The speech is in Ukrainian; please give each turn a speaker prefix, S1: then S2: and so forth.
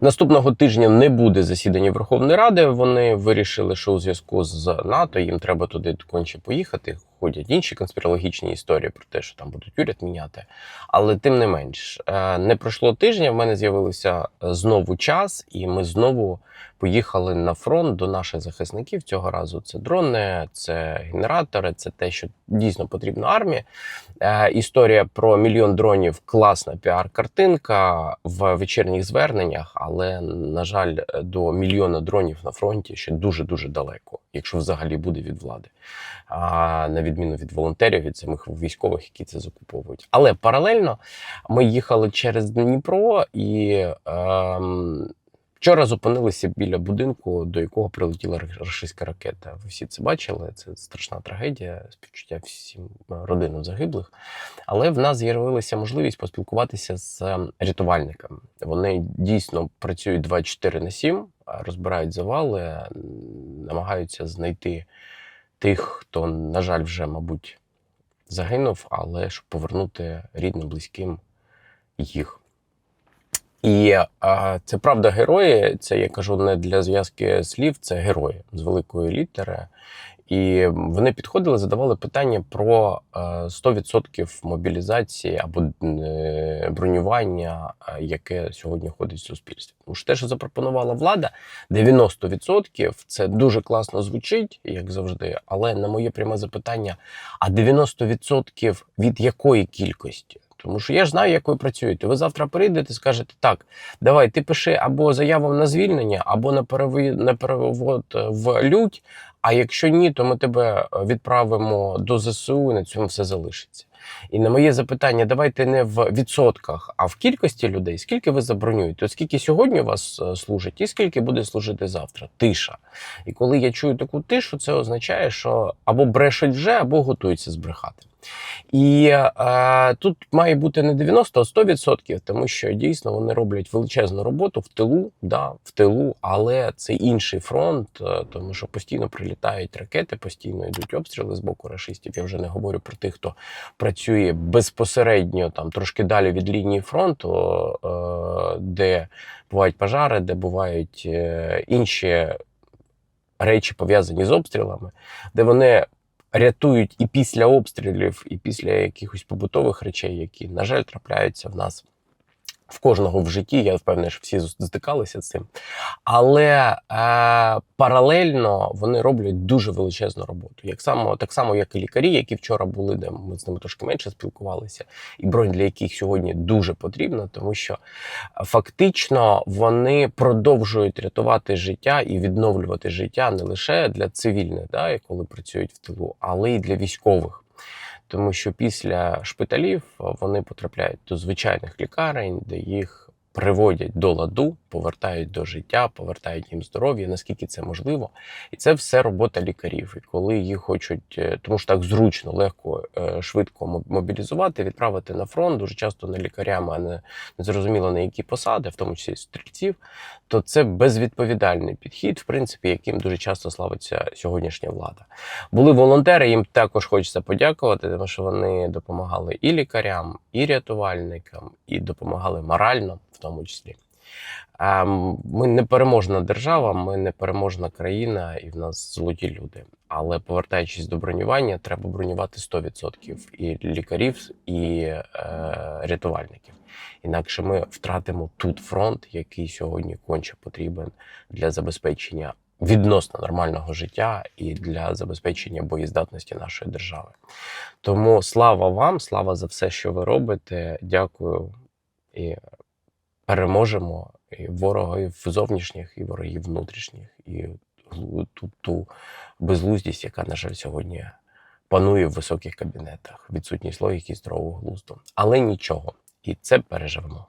S1: Наступного тижня не буде засідання Верховної Ради. Вони вирішили, що у зв'язку з НАТО їм треба туди конче поїхати. Ходять інші конспірологічні історії про те, що там будуть уряд міняти. Але тим не менш, е, не пройшло тижня. В мене з'явився е, знову час, і ми знову поїхали на фронт до наших захисників. Цього разу це дрони, це генератори, це те, що дійсно потрібно армії. Е, Історія про мільйон дронів класна піар-картинка в вечірніх зверненнях, але на жаль, до мільйона дронів на фронті ще дуже дуже далеко, якщо взагалі буде від влади. А на відміну від волонтерів, від самих військових, які це закуповують. Але паралельно ми їхали через Дніпро і. Ем, Вчора зупинилися біля будинку, до якого прилетіла російська ракета. Ви всі це бачили. Це страшна трагедія, співчуття всім родинам загиблих. Але в нас з'явилася можливість поспілкуватися з ем, рятувальниками. Вони дійсно працюють 24 на 7, розбирають завали, намагаються знайти тих, хто, на жаль, вже, мабуть, загинув, але щоб повернути рідним, близьким їх. І а, це правда герої. Це я кажу не для зв'язки слів, це герої з великої літери. І вони підходили, задавали питання про е, 100% мобілізації або е, бронювання, е, яке сьогодні ходить в суспільстві. Тому що те, що запропонувала влада, 90% це дуже класно звучить, як завжди. Але на моє пряме запитання: а 90% від якої кількості? Тому що я ж знаю, як ви працюєте. Ви завтра прийдете, скажете, так, давай, ти пиши або заяву на звільнення, або на перевод в лють. А якщо ні, то ми тебе відправимо до ЗСУ, і на цьому все залишиться. І на моє запитання, давайте не в відсотках, а в кількості людей, скільки ви забронюєте? От скільки сьогодні вас е, служить, і скільки буде служити завтра? Тиша. І коли я чую таку тишу, це означає, що або брешуть вже, або готуються збрехати. І е, тут має бути не 90, а 100%, тому що дійсно вони роблять величезну роботу в тилу, да, в тилу, але це інший фронт, е, тому що постійно прилітають ракети, постійно йдуть обстріли з боку рашистів. Я вже не говорю про тих, хто працює безпосередньо там трошки далі від лінії фронту, е, де бувають пожари, де бувають е, інші речі пов'язані з обстрілами, де вони рятують і після обстрілів, і після якихось побутових речей, які, на жаль, трапляються в нас. В кожного в житті, я впевнений, що всі стикалися з цим. Але е, паралельно вони роблять дуже величезну роботу. Як само, так само, як і лікарі, які вчора були, де ми з ними трошки менше спілкувалися, і бронь для яких сьогодні дуже потрібна, тому що фактично вони продовжують рятувати життя і відновлювати життя не лише для цивільних, да, коли працюють в тилу, але й для військових. Тому що після шпиталів вони потрапляють до звичайних лікарень, де їх приводять до ладу, повертають до життя, повертають їм здоров'я, наскільки це можливо. І це все робота лікарів. І коли їх хочуть, е, тому що так зручно, легко, е, швидко мо- мобілізувати, відправити на фронт, дуже часто не лікарями, а не, не зрозуміло на які посади, в тому числі стрільців, то це безвідповідальний підхід, в принципі, яким дуже часто славиться сьогоднішня влада. Були волонтери, їм також хочеться подякувати, тому що вони допомагали і лікарям, і рятувальникам, і допомагали морально, в тому числі. Ми не переможна держава, ми не переможна країна, і в нас золоті люди. Але повертаючись до бронювання, треба бронювати 100% і лікарів, і е, рятувальників. Інакше ми втратимо тут фронт, який сьогодні конче потрібен для забезпечення відносно нормального життя і для забезпечення боєздатності нашої держави. Тому слава вам, слава за все, що ви робите. Дякую і переможемо і ворогів зовнішніх, і ворогів внутрішніх, і ту, ту безглуздість, яка, на жаль, сьогодні панує в високих кабінетах, відсутність логіки здорового глузду. Але нічого, і це переживемо.